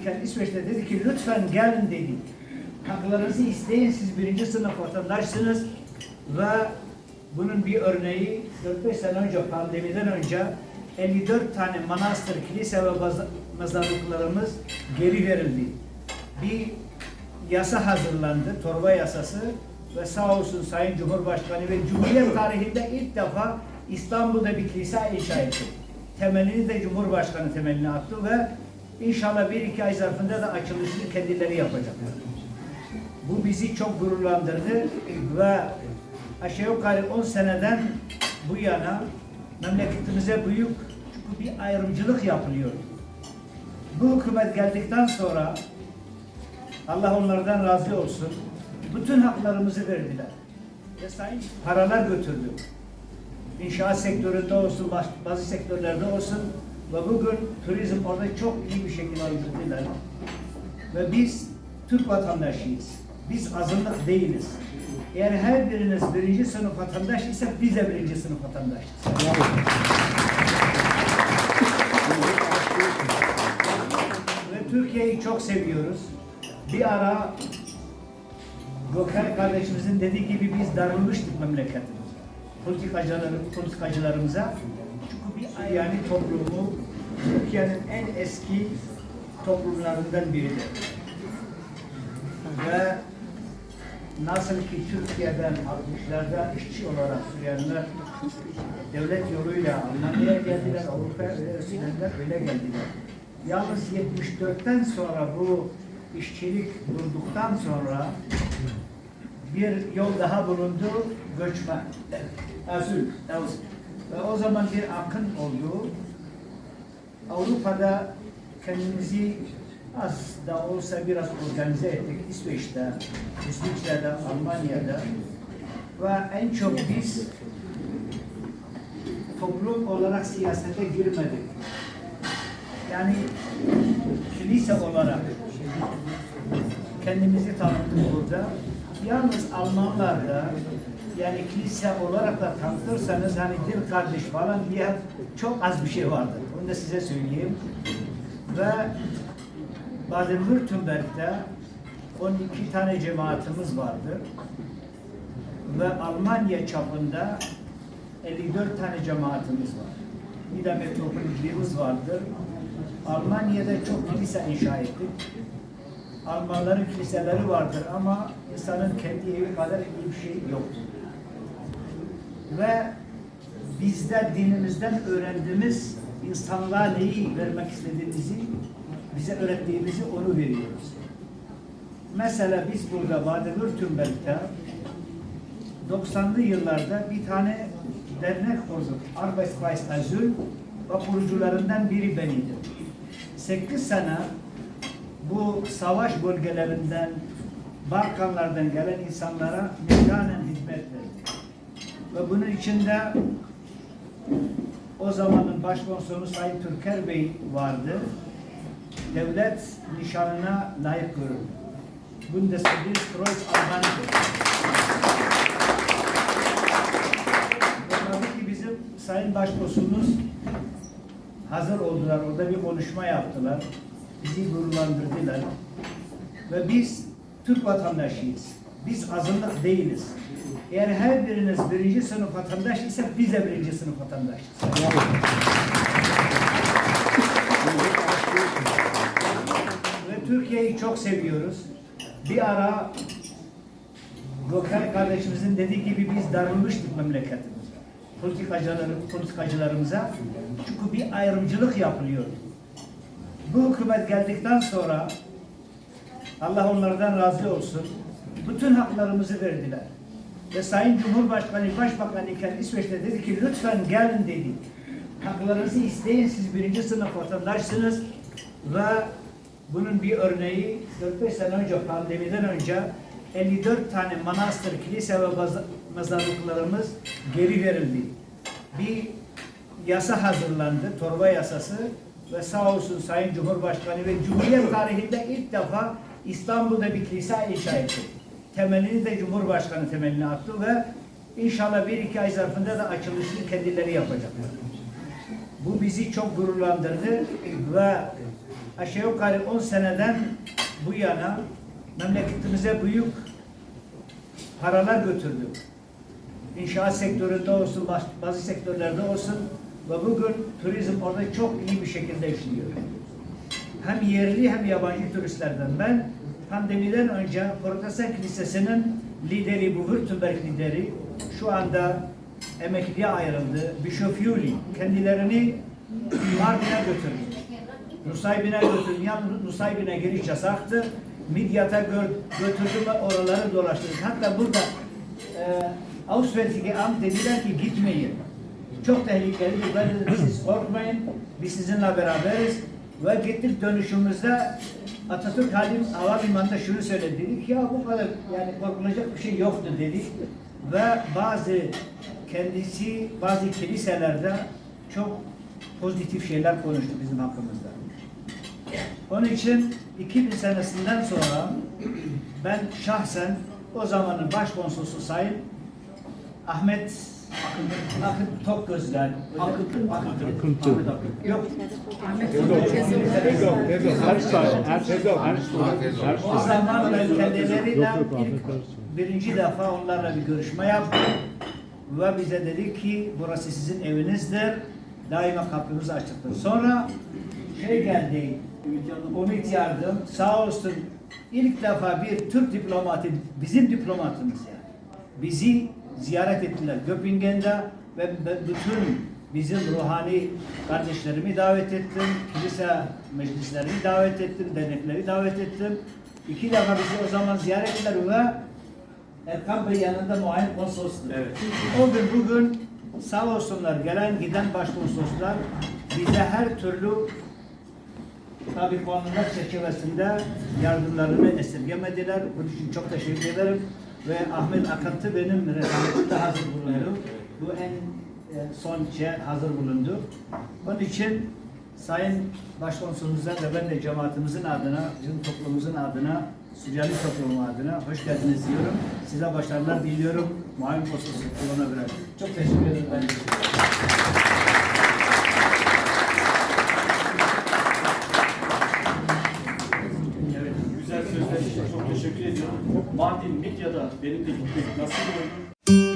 iken İsveç'te dedi ki lütfen gelin dedi. Haklarınızı isteyin siz birinci sınıf vatandaşsınız ve bunun bir örneği 4-5 sene önce pandemiden önce 54 tane manastır, kilise ve mezarlıklarımız geri verildi. Bir yasa hazırlandı, torba yasası ve sağ olsun Sayın Cumhurbaşkanı ve Cumhuriyet tarihinde ilk defa İstanbul'da bir kilise inşa etti. Temelini de Cumhurbaşkanı temelini attı ve inşallah bir iki ay zarfında da açılışını kendileri yapacaklar. Bu bizi çok gururlandırdı ve aşağı yukarı 10 seneden bu yana memleketimize büyük çünkü bir ayrımcılık yapılıyor. Bu hükümet geldikten sonra Allah onlardan razı olsun. Bütün haklarımızı verdiler. Ve sayın paralar götürdü. İnşaat sektöründe olsun, bazı sektörlerde olsun ve bugün turizm orada çok iyi bir şekilde yürütüler. Ve biz Türk vatandaşıyız. Biz azınlık değiliz. Eğer her biriniz birinci sınıf vatandaş ise biz de birinci sınıf vatandaşız. Ve Türkiye'yi çok seviyoruz. Bir ara Gökhan kardeşimizin dediği gibi biz darılmıştık memleketimize. Politikacılar, politikacılarımıza. Çünkü bir yani toplumu Türkiye'nin en eski toplumlarından biridir. Ve nasıl ki Türkiye'den 60'larda işçi olarak sürenler devlet yoluyla Almanya'ya geldiler, Avrupa'ya sürenler öyle geldiler. Yalnız 74'ten sonra bu işçilik durduktan sonra bir yol daha bulundu, göçmen. Azül. Ve o zaman bir akın oldu. Avrupa'da kendimizi az da olsa biraz organize ettik. İsveç'te, İsviçre'de, Almanya'da ve en çok biz toplum olarak siyasete girmedik. Yani kilise olarak kendimizi tanıttık burada. Yalnız Almanlar da yani kilise olarak da tanıtırsanız hani dil kardeş falan diye çok az bir şey vardır. Onu da size söyleyeyim. Ve Baden-Württemberg'de 12 tane cemaatimiz vardır. Ve Almanya çapında 54 tane cemaatimiz var. Bir de metropolimiz vardır. Almanya'da çok kilise inşa ettik. Almanların kiliseleri vardır ama insanın kendi evi kadar iyi bir şey yoktur. Ve bizde dinimizden öğrendiğimiz insanlığa neyi vermek istediğimizi, bize öğrettiğimizi onu veriyoruz. Mesela biz burada Baden-Württemberg'de 90'lı yıllarda bir tane dernek kurduk. Arbeitskreis Azül ve kurucularından biri beniydim. 8 sene bu savaş bölgelerinden, Balkanlardan gelen insanlara meccanen hizmet verdik. Ve bunun içinde o zamanın başkonsolu Sayın Türker Bey vardı. Devlet nişanına layık görüldü. Bundeswehr Kreuz Almanya'dır. Ve tabii ki bizim Sayın Başkonsolumuz hazır oldular. Orada bir konuşma yaptılar. Bizi gururlandırdılar. Ve biz Türk vatandaşıyız. Biz azınlık değiliz. Eğer her biriniz birinci sınıf vatandaş ise biz de birinci sınıf vatandaşız. Ve Türkiye'yi çok seviyoruz. Bir ara Gökhan kardeşimizin dediği gibi biz darılmıştık memleketimize. Politikacılar, politikacılarımıza. Çünkü bir ayrımcılık yapılıyor. Bu hükümet geldikten sonra Allah onlardan razı olsun. Bütün haklarımızı verdiler. Ve Sayın Cumhurbaşkanı, Başbakan iken İsveç'te dedi ki lütfen gelin dedi. Haklarınızı isteyin siz birinci sınıf vatandaşsınız ve bunun bir örneği 4-5 sene önce pandemiden önce 54 tane manastır, kilise ve mezarlıklarımız geri verildi. Bir yasa hazırlandı, torba yasası ve sağ olsun Sayın Cumhurbaşkanı ve Cumhuriyet tarihinde ilk defa İstanbul'da bir kilise inşa etti. Temelini de Cumhurbaşkanı temelini attı ve inşallah bir iki ay zarfında da açılışını kendileri yapacaklar. Bu bizi çok gururlandırdı ve aşağı yukarı 10 seneden bu yana memleketimize büyük paralar götürdü. İnşaat sektöründe olsun, bazı sektörlerde olsun ve bugün turizm orada çok iyi bir şekilde işliyor. Hem yerli hem yabancı turistlerden. Ben pandemiden önce Protestant Kilisesi'nin lideri, bu Württemberg lideri şu anda emekliye ayrıldı. Bishop Yuli kendilerini Mardin'e götürdü. Nusaybin'e götürdü. Yani Nusaybin'e giriş yasaktı. Midyat'a gö götürdü ve oraları dolaştırdı. Hatta burada e, Auswärtige Amt dediler ki gitmeyin. Çok dedim siz korkmayın. Biz sizinle beraberiz. Ve gittik dönüşümüzde Atatürk Halim Havalimanı'nda şunu söyledi. Dedik ya bu kadar yani korkulacak bir şey yoktu dedik. Ve bazı kendisi bazı kiliselerde çok pozitif şeyler konuştu bizim hakkımızda. Onun için 2000 senesinden sonra ben şahsen o zamanın başkonsolosu Sayın Ahmet Akın Tokgözler Akıntı Akıntı. Yok. Her say, her şey, her şey, her o zaman ben kendileriyle Yok, yok, birinci defa onlarla bir görüşme yaptım ve bize dedi ki burası sizin evinizdir. Daima kapımız açıktır. Sonra şey geldi. Ümit Yardım sağ olsun. İlk defa bir Türk diplomatı bizim diplomatımız yani. Bizi ziyaret ettiler Göpingen'de ve bütün bizim ruhani kardeşlerimi davet ettim, kilise meclislerini davet ettim, dernekleri davet ettim. İki defa bizi o zaman ziyaret ettiler ve Erkan Bey yanında muayene konsolostu. Evet. O gün bugün sağ olsunlar gelen giden başkonsoloslar bize her türlü tabi kanunlar çerçevesinde yardımlarını esirgemediler. Bunun için çok teşekkür ederim. Ve Ahmet Akıntı benim rezanetimde hazır bulundu. Bu en son şey hazır bulundu. Onun için Sayın Başkonsolosumuza ve ben de cemaatimizin adına, bizim toplumumuzun adına, Süryani toplumu adına hoş geldiniz diyorum. Size başarılar diliyorum. Muayyen konsolosluk kullanabilir. Çok teşekkür ederim. Ben de. Evet, güzel sözler için çok teşekkür ediyorum. Mardin, Midya'da benim de gitmek nasip oldu.